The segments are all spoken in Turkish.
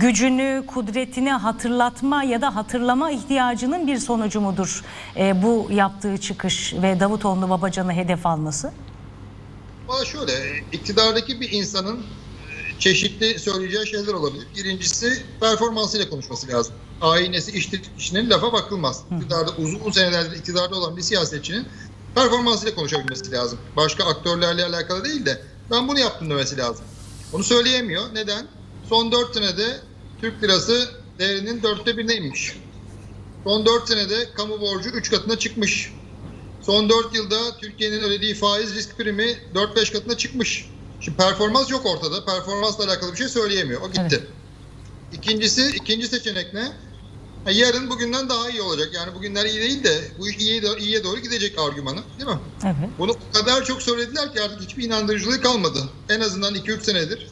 gücünü, kudretini hatırlatma ya da hatırlama ihtiyacının bir sonucu mudur e, bu yaptığı çıkış ve Davutoğlu Babacan'ı hedef alması? Valla şöyle, iktidardaki bir insanın e, çeşitli söyleyeceği şeyler olabilir. Birincisi performansıyla konuşması lazım. Aynesi iştir, işinin lafa bakılmaz. İktidarda uzun senelerdir iktidarda olan bir siyasetçinin performansıyla konuşabilmesi lazım. Başka aktörlerle alakalı değil de ben bunu yaptım demesi lazım. Onu söyleyemiyor. Neden? Son 4 senede Türk lirası değerinin dörtte birine inmiş. Son 4 senede kamu borcu 3 katına çıkmış. Son 4 yılda Türkiye'nin ödediği faiz risk primi 4-5 katına çıkmış. Şimdi performans yok ortada. Performansla alakalı bir şey söyleyemiyor. O gitti. Evet. İkincisi, ikinci seçenek ne? Ha, yarın bugünden daha iyi olacak. Yani bugünler iyi değil de bu iş iyiye, do- iyiye doğru gidecek argümanı. Değil mi? Evet. Bunu o kadar çok söylediler ki artık hiçbir inandırıcılığı kalmadı. En azından 2-3 senedir.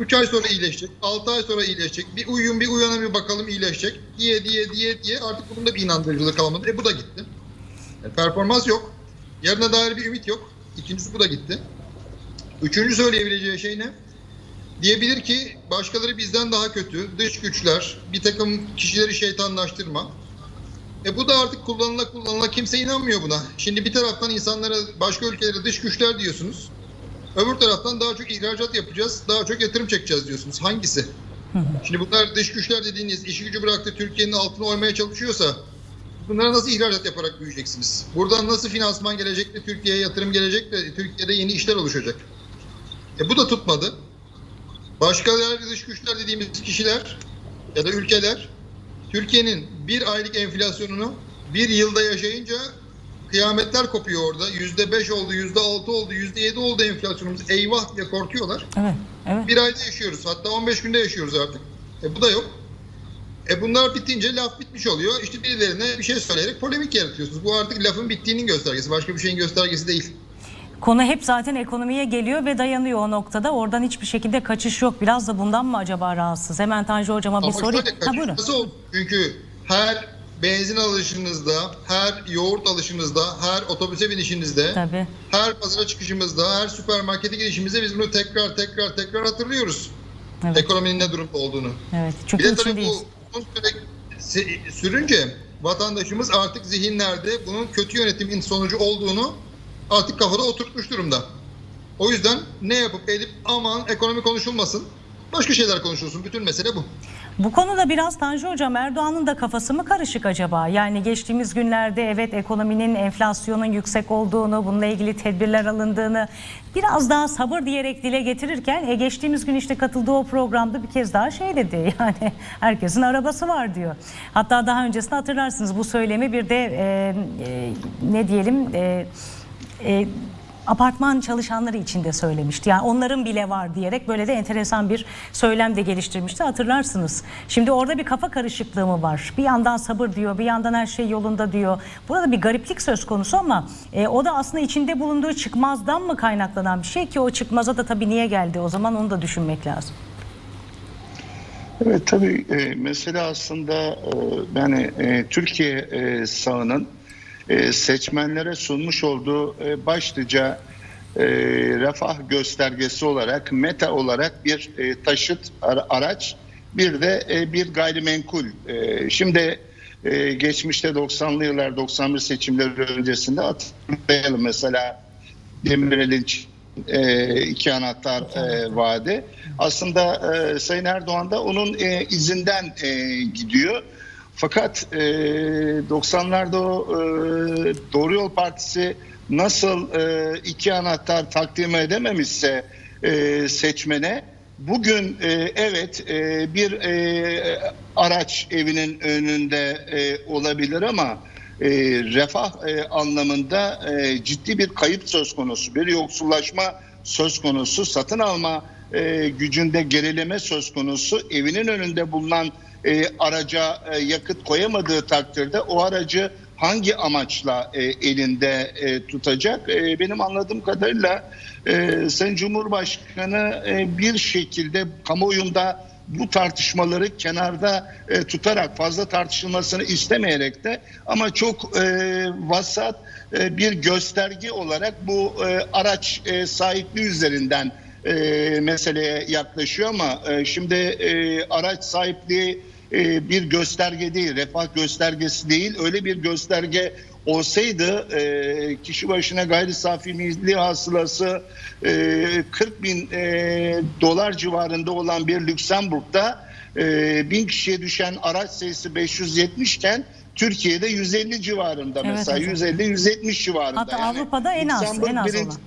3 ay sonra iyileşecek, 6 ay sonra iyileşecek. Bir uyuyun bir uyana bir bakalım iyileşecek. Diye diye diye diye artık bunun da bir inandırıcılığı kalmadı. E bu da gitti. Yani performans yok. Yarına dair bir ümit yok. İkincisi bu da gitti. Üçüncü söyleyebileceği şey ne? Diyebilir ki başkaları bizden daha kötü, dış güçler, bir takım kişileri şeytanlaştırma. E bu da artık kullanıla kullanıla kimse inanmıyor buna. Şimdi bir taraftan insanlara başka ülkelere dış güçler diyorsunuz. Öbür taraftan daha çok ihracat yapacağız, daha çok yatırım çekeceğiz diyorsunuz. Hangisi? Şimdi bunlar dış güçler dediğiniz işi gücü bıraktı Türkiye'nin altına oymaya çalışıyorsa bunlara nasıl ihracat yaparak büyüyeceksiniz? Buradan nasıl finansman gelecek de Türkiye'ye yatırım gelecek de Türkiye'de yeni işler oluşacak? E bu da tutmadı. Başka dış güçler dediğimiz kişiler ya da ülkeler Türkiye'nin bir aylık enflasyonunu bir yılda yaşayınca kıyametler kopuyor orada. Yüzde beş oldu, yüzde altı oldu, yüzde yedi oldu enflasyonumuz. Eyvah diye korkuyorlar. Evet. Evet. Bir ayda yaşıyoruz. Hatta 15 günde yaşıyoruz artık. E bu da yok. E bunlar bitince laf bitmiş oluyor. İşte birilerine bir şey söyleyerek polemik yaratıyorsunuz. Bu artık lafın bittiğinin göstergesi. Başka bir şeyin göstergesi değil. Konu hep zaten ekonomiye geliyor ve dayanıyor o noktada. Oradan hiçbir şekilde kaçış yok. Biraz da bundan mı acaba rahatsız? Hemen Tanju hocama bir şöyle Ha, buyurun. kaçırması oldu. Çünkü her benzin alışınızda, her yoğurt alışınızda, her otobüse binişinizde, Tabii. her pazara çıkışımızda, her süpermarkete girişimizde biz bunu tekrar tekrar tekrar hatırlıyoruz. Evet. Ekonominin ne durumda olduğunu. Evet. Bir Çünkü de tabii bu uzun süre sürünce vatandaşımız artık zihinlerde bunun kötü yönetimin sonucu olduğunu artık kafada oturtmuş durumda. O yüzden ne yapıp edip aman ekonomi konuşulmasın, başka şeyler konuşulsun. Bütün mesele bu. Bu konuda biraz Tanju Hocam Erdoğan'ın da kafası mı karışık acaba? Yani geçtiğimiz günlerde evet ekonominin enflasyonun yüksek olduğunu, bununla ilgili tedbirler alındığını biraz daha sabır diyerek dile getirirken e, geçtiğimiz gün işte katıldığı o programda bir kez daha şey dedi. Yani herkesin arabası var diyor. Hatta daha öncesinde hatırlarsınız bu söylemi bir de e, e, ne diyelim e, e, apartman çalışanları için de söylemişti. Yani onların bile var diyerek böyle de enteresan bir söylem de geliştirmişti hatırlarsınız. Şimdi orada bir kafa karışıklığı mı var? Bir yandan sabır diyor, bir yandan her şey yolunda diyor. Burada bir gariplik söz konusu ama e, o da aslında içinde bulunduğu çıkmazdan mı kaynaklanan bir şey ki o çıkmaza da tabii niye geldi o zaman onu da düşünmek lazım. Evet tabii e, mesele aslında e, yani e, Türkiye e, sağının seçmenlere sunmuş olduğu e, başlıca e, refah göstergesi olarak meta olarak bir e, taşıt ara- araç bir de e, bir gayrimenkul. E, şimdi e, geçmişte 90'lı yıllar 91 seçimleri öncesinde hatırlayalım mesela Demirel'in e, iki anahtar e, vaadi. Aslında e, Sayın Erdoğan da onun e, izinden e, gidiyor. Fakat e, 90'larda o e, Doğru Yol Partisi nasıl e, iki anahtar takdim edememişse e, seçmene bugün e, evet e, bir e, araç evinin önünde e, olabilir ama e, refah e, anlamında e, ciddi bir kayıp söz konusu, bir yoksullaşma söz konusu, satın alma e, gücünde gerileme söz konusu. Evinin önünde bulunan e, araca e, yakıt koyamadığı takdirde o aracı hangi amaçla e, elinde e, tutacak? E, benim anladığım kadarıyla e, Sayın Cumhurbaşkanı e, bir şekilde kamuoyunda bu tartışmaları kenarda e, tutarak fazla tartışılmasını istemeyerek de ama çok e, vasat e, bir gösterge olarak bu e, araç e, sahipliği üzerinden e, meseleye yaklaşıyor ama e, şimdi e, araç sahipliği e, bir gösterge değil, refah göstergesi değil. Öyle bir gösterge olsaydı e, kişi başına gayri safi milli hasılası e, 40 bin e, dolar civarında olan bir Lüksemburg'da e, bin kişiye düşen araç sayısı 570 iken Türkiye'de 150 civarında Evet mesela hocam. 150-170 civarında. Hatta Avrupa'da en az, Lüksemburg en az birinci- olan.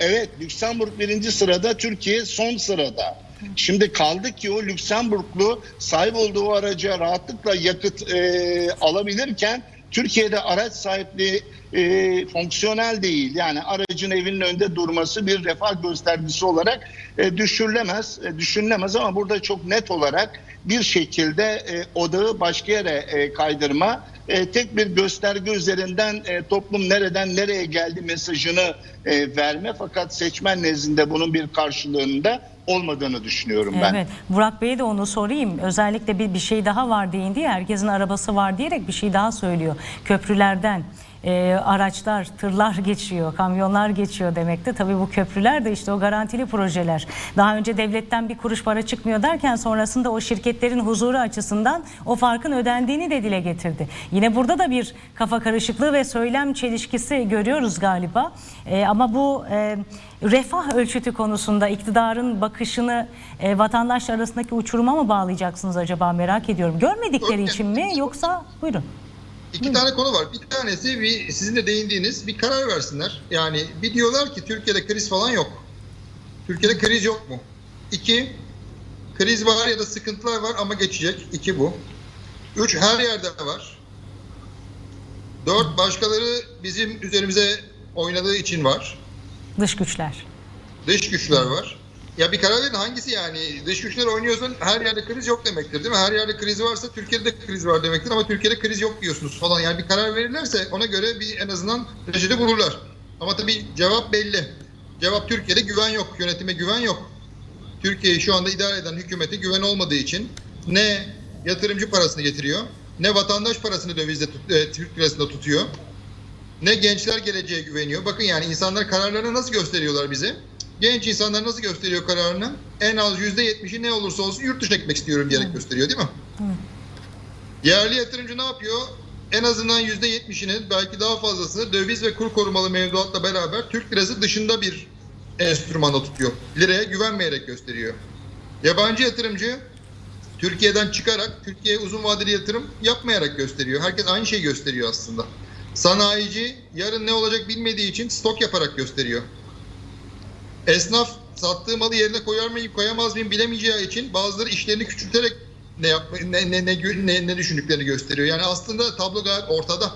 Evet, Lüksemburg birinci sırada, Türkiye son sırada. Şimdi kaldı ki o Lüksemburglu sahip olduğu araca rahatlıkla yakıt e, alabilirken Türkiye'de araç sahipliği e, fonksiyonel değil. Yani aracın evinin önünde durması bir refah göstergesi olarak e, düşürülemez, e, düşünülemez ama burada çok net olarak bir şekilde e, odağı başka yere e, kaydırma, e, tek bir gösterge üzerinden e, toplum nereden nereye geldi mesajını e, verme fakat seçmen nezdinde bunun bir karşılığında olmadığını düşünüyorum ben. Evet. Burak Bey'e de onu sorayım. Özellikle bir, bir şey daha var deyin diye herkesin arabası var diyerek bir şey daha söylüyor. Köprülerden e, araçlar, tırlar geçiyor, kamyonlar geçiyor demekte. Tabii bu köprüler de işte o garantili projeler. Daha önce devletten bir kuruş para çıkmıyor derken sonrasında o şirketlerin huzuru açısından o farkın ödendiğini de dile getirdi. Yine burada da bir kafa karışıklığı ve söylem çelişkisi görüyoruz galiba. E, ama bu e, refah ölçütü konusunda iktidarın bakışını e, vatandaşlar arasındaki uçuruma mı bağlayacaksınız acaba merak ediyorum. Görmedikleri için mi yoksa buyurun. İki tane konu var. Bir tanesi bir sizin de değindiğiniz bir karar versinler. Yani bir diyorlar ki Türkiye'de kriz falan yok. Türkiye'de kriz yok mu? İki, kriz var ya da sıkıntılar var ama geçecek. İki bu. Üç, her yerde var. Dört, başkaları bizim üzerimize oynadığı için var. Dış güçler. Dış güçler var. Ya bir karar verin hangisi yani? Dış güçler oynuyorsun her yerde kriz yok demektir değil mi? Her yerde kriz varsa Türkiye'de de kriz var demektir ama Türkiye'de kriz yok diyorsunuz falan. Yani bir karar verirlerse ona göre bir en azından reçete bulurlar. Ama tabii cevap belli. Cevap Türkiye'de güven yok. Yönetime güven yok. Türkiye'yi şu anda idare eden hükümete güven olmadığı için ne yatırımcı parasını getiriyor ne vatandaş parasını dövizde e, Türk lirasında tutuyor. Ne gençler geleceğe güveniyor. Bakın yani insanlar kararlarını nasıl gösteriyorlar bize? Genç insanlar nasıl gösteriyor kararını? En az %70'i ne olursa olsun yurt dışına gitmek istiyorum diyerek gösteriyor değil mi? Yerli yatırımcı ne yapıyor? En azından %70'inin belki daha fazlasını döviz ve kur korumalı mevduatla beraber Türk lirası dışında bir enstrümanda tutuyor. Liraya güvenmeyerek gösteriyor. Yabancı yatırımcı Türkiye'den çıkarak Türkiye'ye uzun vadeli yatırım yapmayarak gösteriyor. Herkes aynı şeyi gösteriyor aslında. Sanayici yarın ne olacak bilmediği için stok yaparak gösteriyor. Esnaf sattığı malı yerine koyar mıyım koyamaz mıyım bilemeyeceği için bazıları işlerini küçülterek ne yapma, ne, ne, ne, ne, ne düşündüklerini gösteriyor. Yani aslında tablo gayet ortada.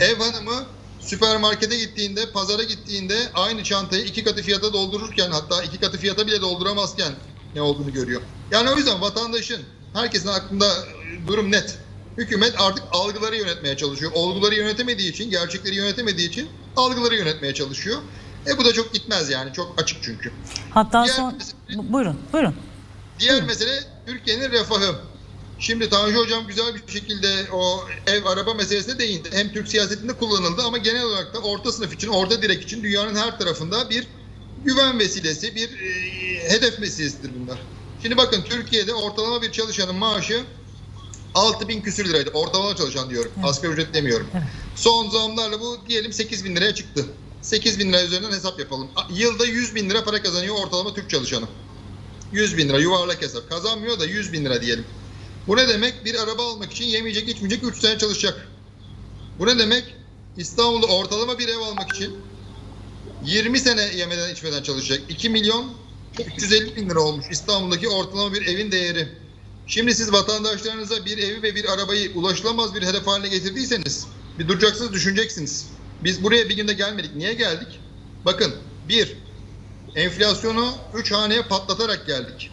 Ev hanımı süpermarkete gittiğinde, pazara gittiğinde aynı çantayı iki katı fiyata doldururken hatta iki katı fiyata bile dolduramazken ne olduğunu görüyor. Yani o yüzden vatandaşın, herkesin aklında e, durum net. Hükümet artık algıları yönetmeye çalışıyor. Olguları yönetemediği için, gerçekleri yönetemediği için algıları yönetmeye çalışıyor. E bu da çok gitmez yani. Çok açık çünkü. Hatta Diğer son mesele- Bu- buyurun buyurun. Diğer mesele Türkiye'nin refahı. Şimdi Tanju Hocam güzel bir şekilde o ev araba meselesine değindi. Hem Türk siyasetinde kullanıldı ama genel olarak da orta sınıf için, orta direk için dünyanın her tarafında bir güven vesilesi, bir e, hedef meselesidir bunlar. Şimdi bakın Türkiye'de ortalama bir çalışanın maaşı 6 bin küsür liraydı. Ortalama çalışan diyorum. Asgari ücret demiyorum. Evet. Son zamlarla bu diyelim 8 bin liraya çıktı. 8 bin lira üzerinden hesap yapalım. Yılda 100 bin lira para kazanıyor ortalama Türk çalışanı. 100 bin lira yuvarlak hesap. Kazanmıyor da 100 bin lira diyelim. Bu ne demek? Bir araba almak için yemeyecek içmeyecek 3 sene çalışacak. Bu ne demek? İstanbul'da ortalama bir ev almak için 20 sene yemeden içmeden çalışacak. 2 milyon 350 bin lira olmuş İstanbul'daki ortalama bir evin değeri. Şimdi siz vatandaşlarınıza bir evi ve bir arabayı ulaşılamaz bir hedef haline getirdiyseniz bir duracaksınız düşüneceksiniz. Biz buraya bir günde gelmedik. Niye geldik? Bakın bir, enflasyonu 3 haneye patlatarak geldik.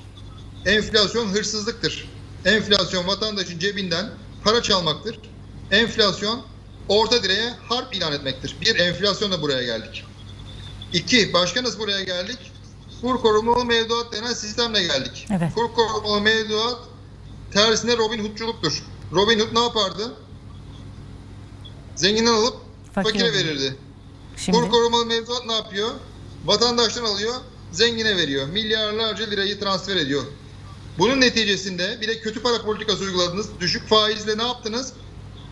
Enflasyon hırsızlıktır. Enflasyon vatandaşın cebinden para çalmaktır. Enflasyon orta direğe harp ilan etmektir. Bir, enflasyonla buraya geldik. İki, başka nasıl buraya geldik? Kur korumalı mevduat denen sistemle geldik. Evet. Kur korumalı mevduat tersine Robin Hood'culuktur. Robin Hood ne yapardı? Zenginden alıp Fakire fakire verir. verirdi. Şimdi Kur korumalı mevduat ne yapıyor? Vatandaştan alıyor, zengine veriyor. Milyarlarca lirayı transfer ediyor. Bunun neticesinde bir de kötü para politikası uyguladınız. Düşük faizle ne yaptınız?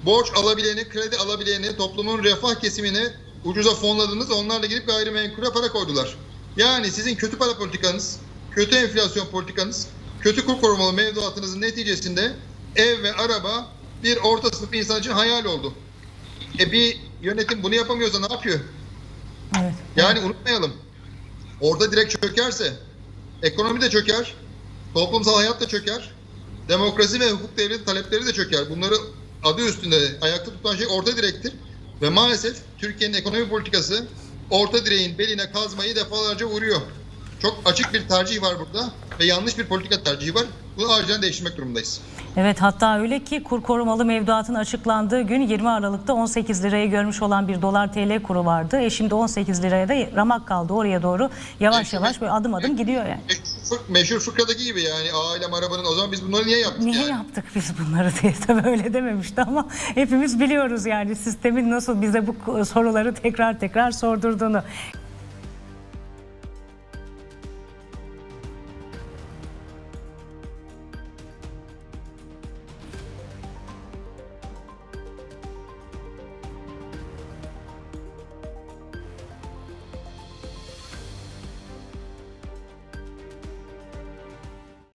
Borç alabileni, kredi alabileni, toplumun refah kesimini ucuza fonladınız. Onlarla girip gayrimenkule para koydular. Yani sizin kötü para politikanız, kötü enflasyon politikanız, kötü kur korumalı mevduatınızın neticesinde ev ve araba bir orta sınıf insan için hayal oldu. E bir yönetim bunu yapamıyorsa ne yapıyor? Evet. Yani unutmayalım. Orada direkt çökerse ekonomi de çöker, toplumsal hayat da çöker, demokrasi ve hukuk devleti talepleri de çöker. Bunları adı üstünde ayakta tutan şey orta direktir. Ve maalesef Türkiye'nin ekonomi politikası orta direğin beline kazmayı defalarca vuruyor. Çok açık bir tercih var burada ve yanlış bir politika tercihi var. Bunu acilen değiştirmek durumundayız. Evet hatta öyle ki kur korumalı mevduatın açıklandığı gün 20 Aralık'ta 18 lirayı görmüş olan bir dolar TL kuru vardı. E şimdi 18 liraya da ramak kaldı oraya doğru yavaş yavaş böyle adım adım gidiyor yani. Meşhur, meşhur fıkradaki gibi yani ailem arabanın o zaman biz bunları niye yaptık Niye yani? yaptık biz bunları diye tabii öyle dememişti ama hepimiz biliyoruz yani sistemin nasıl bize bu soruları tekrar tekrar sordurduğunu.